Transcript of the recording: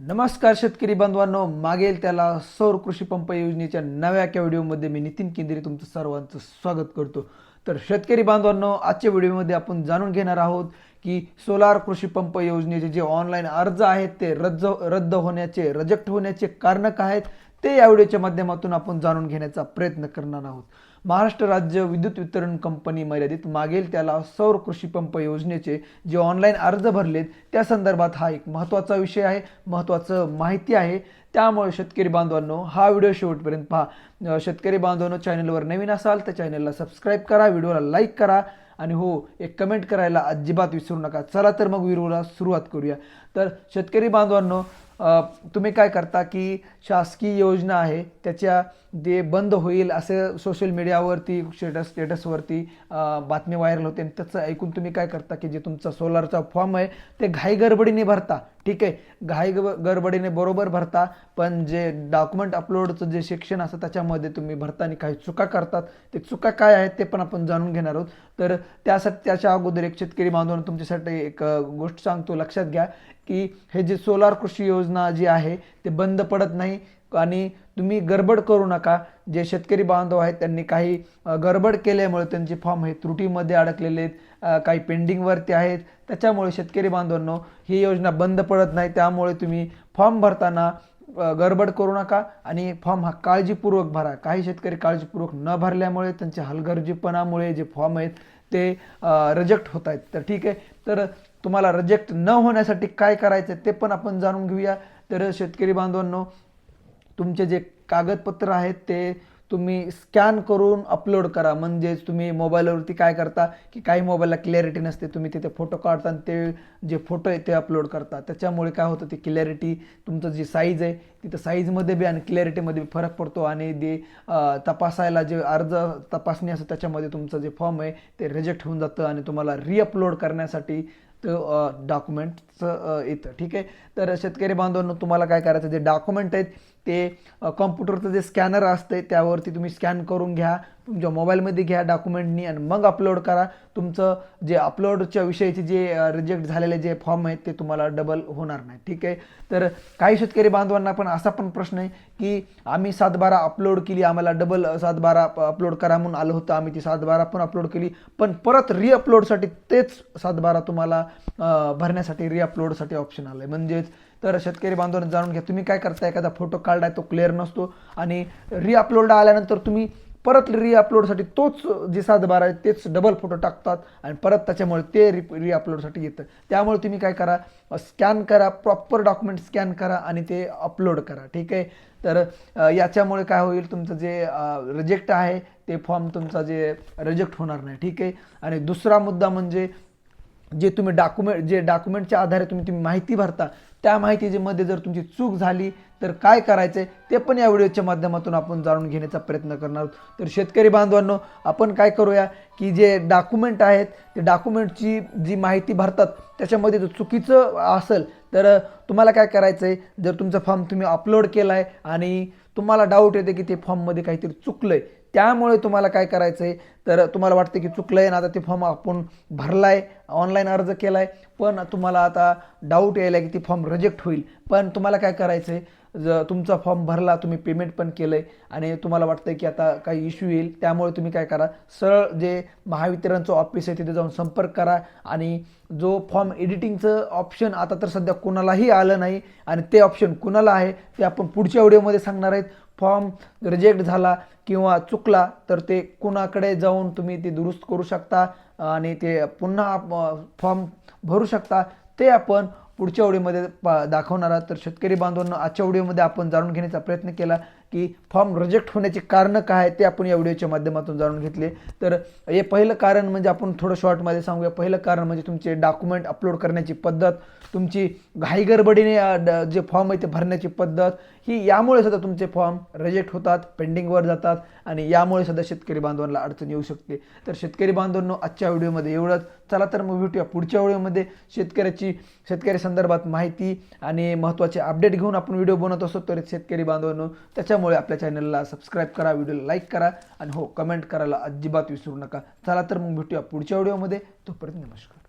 नमस्कार शेतकरी बांधवांनो मागेल त्याला सौर कृषी पंप योजनेच्या नव्या एका व्हिडिओमध्ये मी नितीन केंद्रे तुमचं सर्वांचं स्वागत करतो. तर शेतकरी बांधवांनो आजच्या व्हिडिओमध्ये आपण जाणून घेणार आहोत की सोलार कृषी पंप योजनेचे जे ऑनलाईन अर्ज आहेत ते रद्द रद्द होण्याचे रिजेक्ट होण्याचे कारण काय आहेत ते या व्हिडिओच्या माध्यमातून आपण जाणून घेण्याचा प्रयत्न करणार आहोत. महाराष्ट्र राज्य विद्युत वितरण कंपनी मर्यादित मागेल त्याला सौर कृषी पंप योजनेचे जे ऑनलाईन अर्ज भरलेत त्या संदर्भात हा एक महत्त्वाचा विषय आहे महत्त्वाचं माहिती आहे. त्यामुळे शेतकरी बांधवांनो हा व्हिडिओ शेवटपर्यंत पहा. शेतकरी बांधवांनो चॅनलवर नवीन असाल तर चॅनलला सबस्क्राईब करा व्हिडिओला लाईक करा आणि हो एक कमेंट करायला अजिबात विसरू नका. चला तर मग व्हिडिओला सुरुवात करूया. तर शेतकरी बांधवांनो तुम्ही काय करता की शासकीय योजना आहे त्याच्या ते बंद होईल असं सोशल मीडियावरती स्टेटस स्टेटसवरती बातमी व्हायरल होते. आणि त्याचं ऐकून तुम्ही काय करता की जे तुमचा सोलारचा फॉर्म आहे ते घाईगडबडीने भरता. ठीक आहे घाई गडबडीने बरोबर भरता पण जे डॉक्युमेंट अपलोडचं जे सेक्शन असतं त्याच्यामध्ये तुम्ही भरताना काही चुका करतात. ते चुका काय आहेत ते पण आपण जाणून घेणार आहोत. तर त्यासाठी त्याच्या अगोदर एक शेतकरी बांधवांना तुमच्यासाठी एक गोष्ट सांगतो. लक्षात घ्या की हे जे सोलार कृषी योजना जी आहे ते बंद पडत नाही. आणि तुम्ही गडबड करू नका. जे शेतकरी बांधव आहेत त्यांनी काही गडबड केल्यामुळे त्यांचे फॉर्म हे त्रुटीमध्ये अडकलेले आहेत. काही पेंडिंगवरती आहेत. त्याच्यामुळे शेतकरी बांधवांनो ही योजना बंद पडत नाही. त्यामुळे तुम्ही फॉर्म भरताना गडबड करू नका आणि फॉर्म हा काळजीपूर्वक भरा. काही शेतकरी काळजीपूर्वक न भरल्यामुळे त्यांच्या हलगर्जीपणामुळे जे फॉर्म आहेत ते रिजेक्ट होत आहेत. तर ठीक आहे. तर तुम्हाला रिजेक्ट न होण्यासाठी काय करायचं ते पण आपण जाणून घेऊया. तर शेतकरी बांधवांनो तुमचे जे कागदपत्र आहेत ते तुम्ही स्कॅन करून अपलोड करा. म्हणजेच तुम्ही मोबाईलवरती काय करता की काही मोबाईलला क्लॅरिटी नसते तुम्ही तिथे फोटो काढता आणि ते जे फोटो आहे ते अपलोड करता. त्याच्यामुळे काय होतं ती क्लॅरिटी तुमचं जी साईज आहे तिथं साईजमध्ये बी आणि क्लॅरिटीमध्ये बी फरक पडतो आणि ते तपासायला जे अर्ज तपासणी असतं त्याच्यामध्ये तुमचं जे फॉर्म आहे ते रिजेक्ट होऊन जातं आणि तुम्हाला रिअपलोड करण्यासाठी तो डॉक्युमेंटचं येतं. ठीक आहे? तर शेतकरी बांधवांनो तुम्हाला काय करायचं जे डॉक्युमेंट आहेत ते कॉम्प्युटरचं जे स्कॅनर असते त्यावरती तुम्ही स्कॅन करून घ्या तुमच्या मोबाईलमध्ये घ्या डॉक्युमेंटनी आणि मग अपलोड करा. तुमचं जे अपलोडच्या विषयीचे जे रिजेक्ट झालेले जे फॉर्म आहेत ते तुम्हाला डबल होणार नाही. ठीक आहे? तर काही शेतकरी बांधवांना पण असा पण प्रश्न आहे की आम्ही सातबारा अपलोड केली आम्हाला डबल सातबारा अपलोड करा म्हणून आलं होतं आम्ही ती सातबारा पण अपलोड केली. पण परत रिअपलोडसाठी तेच सातबारा तुम्हाला भरण्यासाठी रिअपलोडसाठी ऑप्शन आलं आहे म्हणजेच तर शेतकरी बांधवांना जाणून घ्या तुम्ही काय करता एखादा फोटो काढलाय तो क्लिअर नसतो आणि रिअपलोड आल्यानंतर तुम्ही परत रिअपलोडसाठी तोच जे सातबार आहे तेच डबल फोटो टाकतात आणि परत त्याच्यामुळे ते रि रिअपलोडसाठी येतं. त्यामुळे तुम्ही काय करा स्कॅन करा प्रॉपर डॉक्युमेंट स्कॅन करा आणि ते अपलोड करा ठीक आहे? तर याच्यामुळे काय होईल तुमचं जे रिजेक्ट आहे ते फॉर्म तुमचा जे रिजेक्ट होणार नाही ठीक आहे? आणि दुसरा मुद्दा म्हणजे जे तुम्ही डॉक्युमेंट जे डॉक्युमेंटच्या आधारे तुम्ही तुम्ही माहिती भरता त्या माहितीमध्ये जर तुमची चूक झाली तर काय करायचं ते पण या व्हिडिओच्या माध्यमातून आपण जाणून घेण्याचा प्रयत्न करणार आहोत. तर शेतकरी बांधवांनो आपण काय करूया की जे डॉक्युमेंट आहेत ते डॉक्युमेंटची जी माहिती भरतात त्याच्यामध्ये जर चुकीचं असेल तर तुम्हाला काय करायचं आहे जर तुमचा फॉर्म तुम्ही अपलोड केला आहे आणि तुम्हाला डाऊट येते की ते फॉर्ममध्ये काहीतरी चुकलं आहे त्यामुळे तुम्हाला काय करायचं आहे तर तुम्हाला वाटतं की चुकलं आहे ना आता ते फॉर्म आपण भरला आहे ऑनलाईन अर्ज केला आहे पण तुम्हाला आता डाऊट यायला की ती फॉर्म रिजेक्ट होईल. पण तुम्हाला काय करायचं आहे जर तुमचा फॉर्म भरला तुम्ही पेमेंट पण केलं आहे आणि तुम्हाला वाटतं की आता काही इश्यू येईल त्यामुळे तुम्ही काय करा सरळ जे महावितरणचं ऑफिस आहे तिथे जाऊन संपर्क करा. आणि जो फॉर्म एडिटिंगचं ऑप्शन आता तर सध्या कुणालाही आलं नाही आणि ते ऑप्शन कुणाला आहे ते आपण पुढच्या व्हिडिओमध्ये सांगणार आहेत. फॉर्म रिजेक्ट झाला किंवा चुकला तर ते कुणाकडे जाऊन तुम्ही ते दुरुस्त करू शकता आणि ते पुन्हा फॉर्म भरू शकता. ते आपण पुढच्या ओळीमध्ये पा दाखवणार. आहात तर शेतकरी बांधवांना आजच्या ओळीमध्ये आपण जाणून घेण्याचा प्रयत्न केला. की फॉर्म रिजेक्ट होण्याची कारणं काय आहेत ते आपण या व्हिडिओच्या माध्यमातून जाणून घेतले. तर हे पहिलं कारण म्हणजे आपण थोडं शॉर्टमध्ये सांगूया. पहिलं कारण म्हणजे तुमचे डॉक्युमेंट अपलोड करण्याची पद्धत तुमची घाईगडबडीने ड- जे फॉर्म आहे ते भरण्याची पद्धत ही यामुळे सुद्धा तुमचे फॉर्म रिजेक्ट होतात पेंडिंगवर जातात आणि यामुळे सुद्धा शेतकरी बांधवांना अडचण येऊ शकते. तर शेतकरी बांधवांनो आजच्या व्हिडिओमध्ये एवढंच. चला तर मग भेटूया पुढच्या व्हिडिओमध्ये. शेतकऱ्याची शेतकरी संदर्भात माहिती आणि महत्त्वाचे अपडेट घेऊन आपण व्हिडिओ बनवत असतो. तर शेतकरी बांधवांनो त्याच्या त्यामुळे आपल्या चॅनलला सबस्क्राईब करा व्हिडिओला लाईक करा आणि हो कमेंट करायला अजिबात विसरू नका. चला तर मग भेटूया पुढच्या व्हिडिओमध्ये तोपर्यंत नमस्कार.